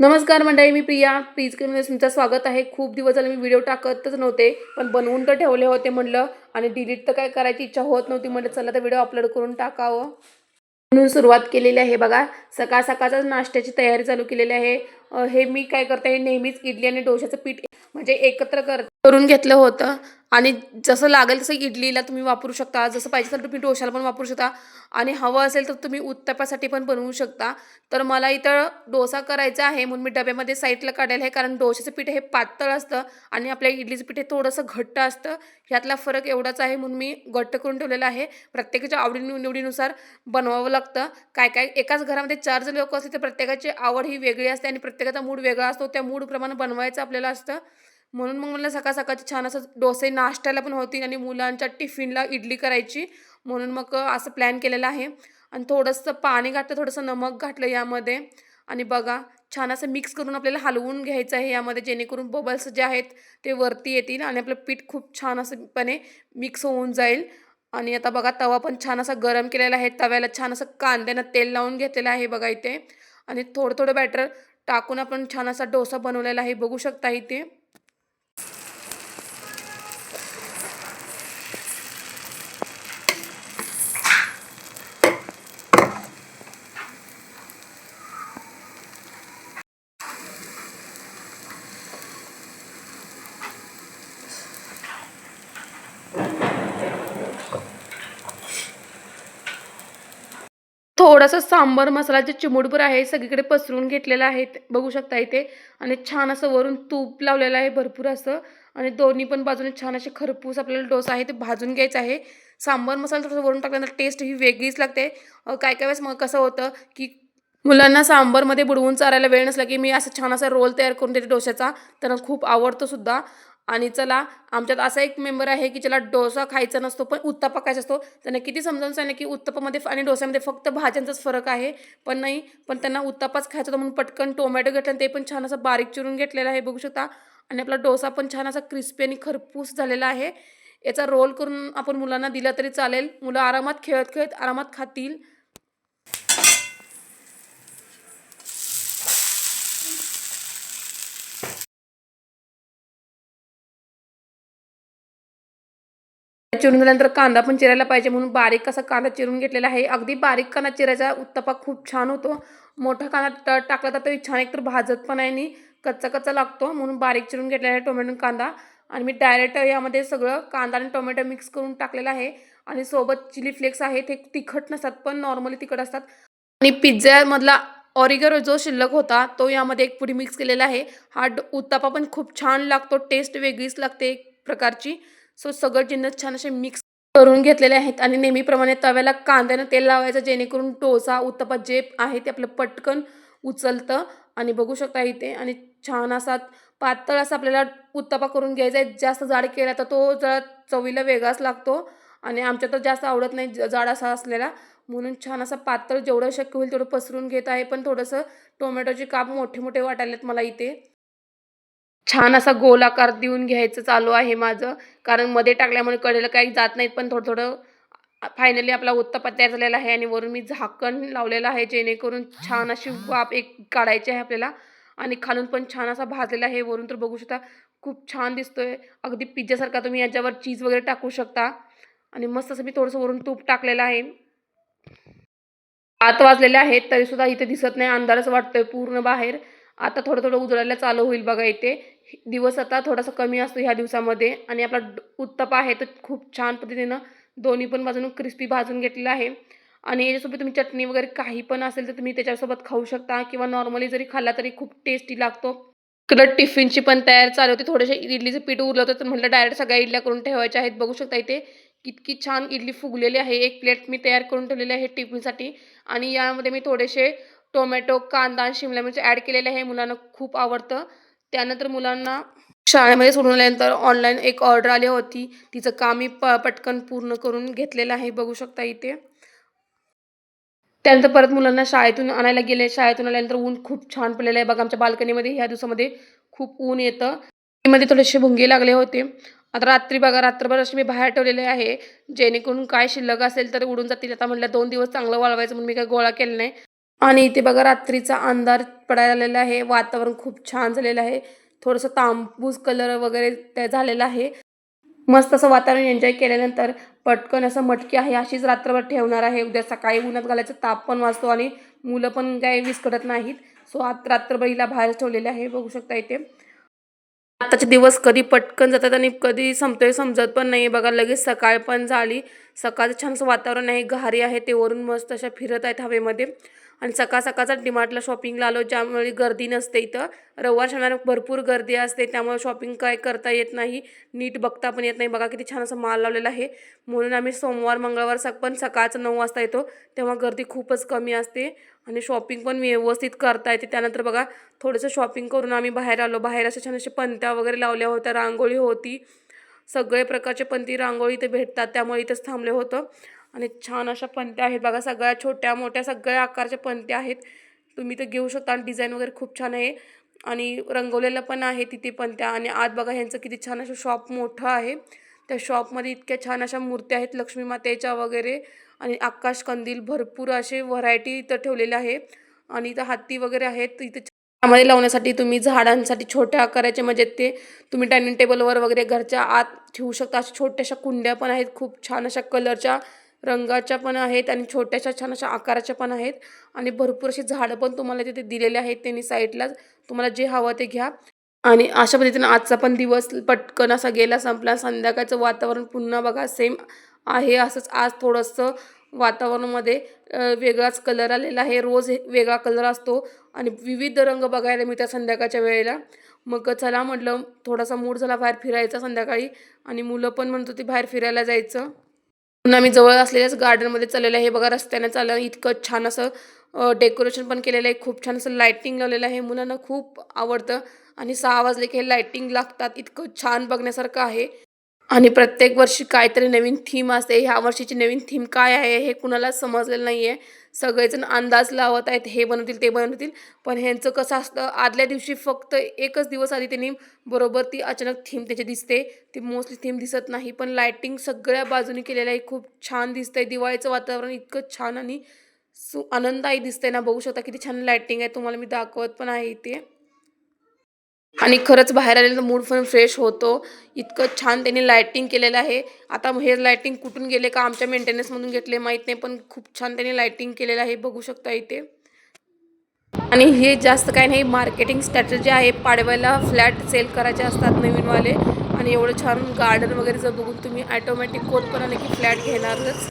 नमस्कार मंडळी मी प्रिया. प्लीजमध्ये तुमचं स्वागत आहे. खूप दिवस झाले मी व्हिडिओ टाकतच नव्हते पण बनवून तर ठेवले होते म्हटलं आणि डिलीट तर काय करायची इच्छा होत नव्हती म्हटलं चला तर व्हिडिओ अपलोड करून टाकावं. म्हणून सुरुवात केलेली आहे बघा. सकाळ सकाळचा नाश्त्याची तयारी चालू केलेली आहे. हे मी काय करते नेहमीच इडली आणि डोशाचं पीठ म्हणजे एकत्र कर करून घेतलं होतं. आणि जसं लागेल तसं इडलीला तुम्ही वापरू शकता. जसं पाहिजे तर तुम्ही डोशाला पण वापरू शकता. आणि हवं असेल तर तुम्ही उत्तपासाठी पण बनवू शकता. तर मला इथं डोसा करायचा आहे म्हणून मी डब्यामध्ये साईडला काढायला आहे. कारण डोशाचं पीठ हे पातळ असतं आणि आपल्या इडलीचं पीठ हे थोडंसं घट्ट असतं. ह्यातला फरक एवढाच आहे म्हणून मी घट्ट करून ठेवलेला आहे. प्रत्येकाच्या आवडीनिवडीनुसार बनवावं लागतं. काय काय एकाच घरामध्ये चार जण लोक असतील तर प्रत्येकाची आवड ही वेगळी असते आणि प्रत्येकाचा मूड वेगळा असतो. त्या मूडप्रमाणे बनवायचं आपल्याला असतं. म्हणून मग मला सकाळ सकाळचे छान असं डोसे नाश्त्याला पण होतील आणि मुलांच्या टिफिनला इडली करायची. म्हणून मग असं प्लॅन केलेलं आहे. आणि थोडंसं पाणी घातलं थोडंसं नमक घातलं यामध्ये. आणि बघा छान असं मिक्स करून आपल्याला हलवून घ्यायचं आहे यामध्ये. जेणेकरून बबल्स जे आहेत ते वरती येतील आणि आपलं पीठ खूप छान असंपणे मिक्स होऊन जाईल. आणि आता बघा तवा पण छान असा गरम केलेला आहे. तव्याला छान असं कांद्यानं तेल लावून घेतलेलं आहे बघा इथे. आणि थोडं थोडं बॅटर टाकून आपण छान असा डोसा बनवलेला आहे. बघू शकता इथे. थोडासा सांबर मसाला जे चिमुडभर आहे सगळीकडे पसरून घेतलेला आहे बघू शकता इथे. आणि छान असं वरून तूप लावलेलं आहे भरपूर असं. आणि दोन्ही पण बाजूने छान असे खरपूस आपल्याला डोसा आहे ते भाजून घ्यायचं आहे. सांबर मसाला थोडंसं वरून टाकल्यानंतर टेस्ट ही वेगळीच लागते. काय काय वेळेस मग कसं होतं की मुलांना सांबरमध्ये बुडवून चारायला वेळ नसला की मी असं छान असा रोल तयार करून देते डोश्याचा. त्यांना खूप आवडतो सुद्धा. आणि चला आमच्यात असा एक मेंबर आहे की ज्याला डोसा खायचा नसतो पण उत्तप्पा खायचा असतो. त्यांना किती समजावून सांगितलं की उत्तप्पामध्ये आणि डोस्यामध्ये फक्त भाज्यांचाच फरक आहे. पण नाही पण त्यांना उत्तप्पाच खायचा होता म्हणून पटकन टोमॅटो घेतला आणि ते पण छान असं बारीक चिरून घेतलेलं आहे बघू शकता. आणि आपला डोसा पण छान असा क्रिस्पी आणि खरपूस झालेला आहे. याचा रोल करून आपण मुलांना दिला तरी चालेल. मुलं आरामात खेळत खेळत आरामात खातील. चिरून झाल्यानंतर कांदा पण चिरायला पाहिजे म्हणून बारीक असा कांदा चिरून घेतलेला आहे. अगदी बारीक कांदा चिरायचा उत्तपा खूप छान होतो. मोठा कांदा ट- टाकला तर तरी छान एकतर भाजत पण आहे आणि कच्चा कच्चा लागतो म्हणून बारीक चिरून घेतलेला आहे टोमॅटो कांदा. आणि मी डायरेक्ट यामध्ये सगळं कांदा आणि टोमॅटो मिक्स करून टाकलेलं आहे. आणि सोबत चिली फ्लेक्स आहे ते तिखट नसतात पण नॉर्मली तिखट असतात. आणि पिझ्झामधला ऑरिगर जो शिल्लक होता तो यामध्ये एक पुडी मिक्स केलेला आहे. हा उत्तपा पण खूप छान लागतो टेस्ट वेगळीच लागते एक प्रकारची. सो सगळं जिन्नस छान असे मिक्स करून घेतलेले आहेत आणि नेहमीप्रमाणे तव्याला कांद्यानं तेल लावायचं जेणेकरून डोसा उत्तपा जे आहे ते आपलं पटकन उचलतं. आणि बघू शकता इथे आणि छान असा पातळ असा आपल्याला उत्तपा करून घ्यायचा आहे. जास्त जाड केला तर तो जरा चवीला वेगळाच लागतो आणि आमच्या तर जास्त आवडत नाही ज- जाड असा असलेला. म्हणून छान असा पातळ जेवढं शक्य होईल तेवढं पसरून घेत आहे. पण थोडंसं टोमॅटोचे काप मोठे मोठे वाटायलेत मला इथे. छान असा गोल आकार देऊन घ्यायचं चालू आहे माझं. कारण मध्ये टाकल्यामुळे कडेला काही जात नाहीत पण थोडं थोडं फायनली आपला उत्तप्पा तयार झालेला आहे आणि वरून मी झाकण लावलेलं आहे जेणेकरून छान अशी वाफ एक काढायची आहे आपल्याला. आणि खालून पण छान असा भाजलेला आहे. वरून तर बघू शकता खूप छान दिसतोय. अगदी पिझ्झासारखा तुम्ही याच्यावर चीज वगैरे टाकू शकता. आणि मस्त असं मी थोडंसं वरून तूप टाकलेलं आहे. आत वाजलेले आहेत तरीसुद्धा इथे दिसत नाही. अंधारच वाटतोय पूर्ण बाहेर. आता थोडं थोडं उजळायला चालू होईल बघा इथे. दिवस आता थोडासा कमी असतो ह्या दिवसामध्ये आणि आपला उत्तपा आहे तर खूप छान पद्धतीनं दोन्ही पण बाजून क्रिस्पी भाजून घेतलेला आहे. आणि याच्यासोबत तुम्ही चटणी वगैरे काही पण असेल तर तुम्ही त्याच्यासोबत खाऊ शकता किंवा नॉर्मली जरी खाल्ला तरी खूप टेस्टी लागतो. इकडं टिफिनची पण तयार चालू होती. थोडेसे इडलीचं पीठ उरलं होतं तर म्हटलं डायरेक्ट सगळ्या इडल्या करून ठेवायच्या आहेत. बघू शकता इथे कितकी छान इडली फुगलेली आहे. एक प्लेट मी तयार करून ठेवलेली आहे टिफिनसाठी. आणि यामध्ये मी थोडेसे टोमॅटो कांदा आणि शिमला मिरची ॲड केलेले आहे मुलांना खूप आवडतं. त्यानंतर मुलांना शाळेमध्ये सोडून आल्यानंतर ऑनलाईन एक ऑर्डर आली होती. तिचं काम मी प पटकन पूर्ण करून घेतलेलं आहे. बघू शकता इथे. त्यानंतर परत मुलांना शाळेतून आणायला गेले. शाळेतून आल्यानंतर ऊन खूप छान पडलेलं आहे. बघा आमच्या बाल्कनीमध्ये ह्या दिवसामध्ये खूप ऊन येतं. मध्ये थोडेसे भुंगे लागले होते. आता रात्री बघा रात्रभर असे मी बाहेर ठेवलेले आहे. जेणेकरून काय शिल्लक असेल तर उडून जातील. आता म्हटलं दोन दिवस चांगलं वाळवायचं म्हणून मी काय गोळा केलं नाही. आणि इथे बघा रात्रीचा अंधार पडायला आलेला आहे. वातावरण खूप छान झालेलं आहे. थोडंसं तांबूस कलर वगैरे त्या झालेला आहे. मस्त असं वातावरण एन्जॉय केल्यानंतर पटकन असं मटकी आहे. अशीच रात्रभर ठेवणार आहे. उद्या सकाळी उन्हात घालायचं ताप पण वाचतो आणि मुलं पण काही विस्कटत नाहीत. सो आत रात्रभर हिला बाहेर ठेवलेले आहे. बघू शकता इथे. आताचे दिवस कधी पटकन जातात आणि कधी संपतोय समजत पण नाही बघा लगेच सकाळ पण झाली. सकाळचं छानसं वातावरण आहे घारी आहे ते वरून मस्त अशा फिरत आहेत हवेमध्ये. आणि सकाळ सकाळचा डिमार्टला शॉपिंगला आलो ज्यामुळे गर्दी नसते इथं. रविवार शनिवार भरपूर गर्दी असते त्यामुळे शॉपिंग काय करता येत नाही. नीट बघता पण येत नाही. बघा किती छान असं माल लावलेला आहे. म्हणून आम्ही सोमवार मंगळवार सक पण सकाळचं नऊ वाजता येतो. तेव्हा गर्दी खूपच कमी असते. आणि शॉपिंग पण व्यवस्थित करता येते. त्यानंतर बघा थोडंसं शॉपिंग करून आम्ही बाहेर आलो. बाहेर अशा छान अशा पंत्या वगैरे लावल्या होत्या. रांगोळी होती. सगळे प्रकारचे पंती रांगोळी इथे भेटतात त्यामुळे इथंच थांबले होतं. आणि छान अशा पंत्या आहेत बघा सगळ्या छोट्या मोठ्या सगळ्या आकारच्या पंत्या आहेत. तुम्ही ते घेऊ शकता आणि डिझाईन वगैरे खूप छान आहे. आणि रंगवलेलं पण आहे तिथे पंत्या आणि आत बघा ह्यांचं किती छान असं शॉप मोठं आहे. त्या शॉपमध्ये इतक्या छान अशा मूर्त्या आहेत लक्ष्मी मातेच्या वगैरे. आणि आकाश कंदील भरपूर असे व्हरायटी इथं ठेवलेल्या आहे. आणि इथं हत्ती वगैरे आहेत इथं त्यामध्ये लावण्यासाठी तुम्ही झाडांसाठी छोट्या आकाराचे म्हणजे ते तुम्ही डायनिंग टेबलवर वगैरे घरच्या आत ठेवू शकता. अशा छोट्याशा कुंड्या पण आहेत खूप छान अशा कलरच्या रंगाच्या पण आहेत आणि छोट्याशा छान अशा आकाराच्या पण आहेत. आणि भरपूर अशी झाडं पण तुम्हाला तिथे दिलेले आहेत त्यांनी साईडला तुम्हाला जे हवं ते घ्या. आणि अशा पद्धतीनं आजचा पण दिवस पटकन असा गेला संपला. संध्याकाळचं वातावरण पुन्हा बघा सेम आहे असंच. आज थोडंसं वातावरणामध्ये वेगळाच कलर आलेला आहे. रोज वेगळा कलर असतो आणि विविध रंग बघायला मिळतात संध्याकाळच्या वेळेला. मग चला म्हटलं थोडासा मूड झाला बाहेर फिरायचा संध्याकाळी आणि मुलं पण म्हणत होती बाहेर फिरायला जायचं. पुन्हा मी जवळ असलेल्याच गार्डनमध्ये चाललेलं आहे. बघा रस्त्याने चाललं. इतकं छान असं डेकोरेशन पण केलेलं आहे. खूप छान असं लायटिंग लावलेलं आहे. मुलांना खूप आवडतं आणि सहा वाजले की हे लायटिंग लागतात. इतकं छान बघण्यासारखं आहे. आणि प्रत्येक वर्षी काहीतरी नवीन थीम असते. ह्या वर्षीची नवीन थीम काय आहे हे कुणाला समजलेलं नाही आहे सगळेजण अंदाज लावत आहेत हे बनवतील ते बनवतील. पण ह्यांचं कसं असतं आदल्या दिवशी फक्त एकच दिवस आधी त्यांनी बरोबर ती अचानक थीम त्याची दिसते. ती मोस्टली थीम दिसत नाही पण लायटिंग सगळ्या बाजूनी केलेलं आहे. खूप छान दिसतंय. दिवाळीचं वातावरण इतकं छान आणि सु आनंददायी दिसतंय ना. बघू शकता किती छान लायटिंग आहे. तुम्हाला मी दाखवत पण आहे इथे. आणि खरंच बाहेर आलेलं मूड पण फ्रेश होतो. इतकं छान त्यांनी लायटिंग केलेलं आहे. आता हे लायटिंग कुठून गेले का आमच्या मेंटेनन्समधून घेतले माहीत नाही पण खूप छान त्यांनी लायटिंग केलेलं आहे. बघू शकता इथे. आणि हे जास्त काही नाही मार्केटिंग स्ट्रॅटजी आहे. पाडव्याला फ्लॅट सेल करायचे असतात नवीनवाले. आणि एवढं छान गार्डन वगैरे जर बघून तुम्ही ॲटोमॅटिक कोट पण की फ्लॅट घेणारच.